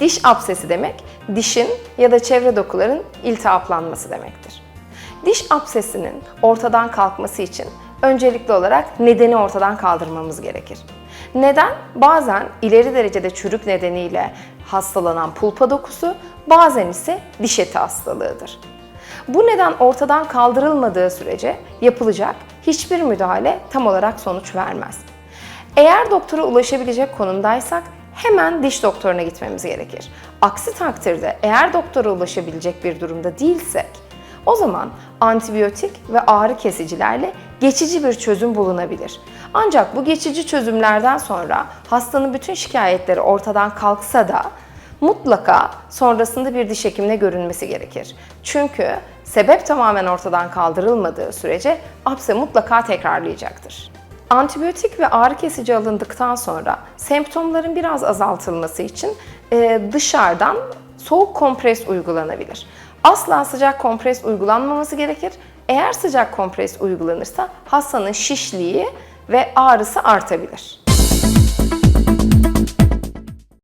Diş absesi demek, dişin ya da çevre dokuların iltihaplanması demektir. Diş absesinin ortadan kalkması için öncelikli olarak nedeni ortadan kaldırmamız gerekir. Neden? Bazen ileri derecede çürük nedeniyle hastalanan pulpa dokusu, bazen ise diş eti hastalığıdır. Bu neden ortadan kaldırılmadığı sürece yapılacak hiçbir müdahale tam olarak sonuç vermez. Eğer doktora ulaşabilecek konumdaysak hemen diş doktoruna gitmemiz gerekir. Aksi takdirde eğer doktora ulaşabilecek bir durumda değilsek o zaman antibiyotik ve ağrı kesicilerle geçici bir çözüm bulunabilir. Ancak bu geçici çözümlerden sonra hastanın bütün şikayetleri ortadan kalksa da mutlaka sonrasında bir diş hekimine görünmesi gerekir. Çünkü sebep tamamen ortadan kaldırılmadığı sürece apse mutlaka tekrarlayacaktır. Antibiyotik ve ağrı kesici alındıktan sonra semptomların biraz azaltılması için e, dışarıdan soğuk kompres uygulanabilir. Asla sıcak kompres uygulanmaması gerekir. Eğer sıcak kompres uygulanırsa hastanın şişliği ve ağrısı artabilir.